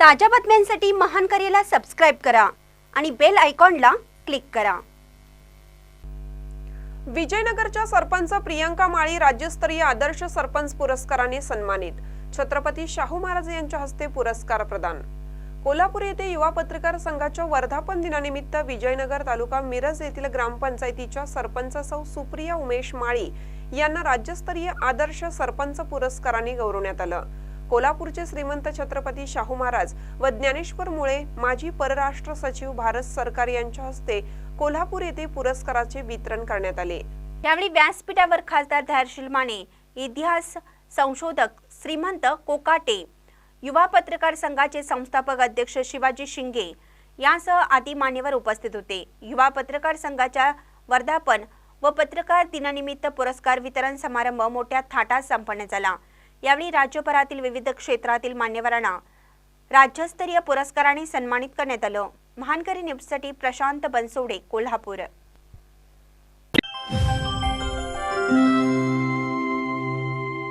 ताज्या बातम्यांसाठी महान करेला सबस्क्राईब करा आणि बेल आयकॉनला क्लिक करा. विजयनगरच्या सरपंच प्रियंका माळी राज्यस्तरीय आदर्श सरपंच पुरस्काराने सन्मानित. छत्रपती शाहू महाराज यांच्या हस्ते पुरस्कार प्रदान. कोल्हापूर येथे युवा पत्रकार संघाच्या वर्धापन दिनानिमित्त विजयनगर तालुका मिरज येथील ग्रामपंचायतीच्या सरपंच सौ सुप्रिया उमेश माळी यांना राज्यस्तरीय आदर्श सरपंच पुरस्काराने गौरवण्यात आलं. कोल्हापूरचे श्रीमंत छत्रपती शाहू महाराज व ज्ञानेश्वर मुळे माजी परराष्ट्र सचिव भारत सरकार यांच्या हस्ते कोल्हापूर येथे पुरस्काराचे वितरण करण्यात आले. यावेळी व्यासपीठावर खासदार धारशील माने इतिहास संशोधक श्रीमंत कोकाटे युवा पत्रकार संघाचे संस्थापक अध्यक्ष शिवाजी शिंगे यासह आदी मान्यवर उपस्थित होते. युवा पत्रकार संघाच्या वर्धापन व पत्रकार दिनानिमित्त पुरस्कार वितरण समारंभ मोठ्या थाटात संपन्न झाला. यावेळी राज्यभरातील विविध क्षेत्रातील मान्यवरांना राज्यस्तरीय पुरस्काराने सन्मानित करण्यात आलं. महानकरी न्यूजसाठी प्रशांत बनसोडे कोल्हापूर.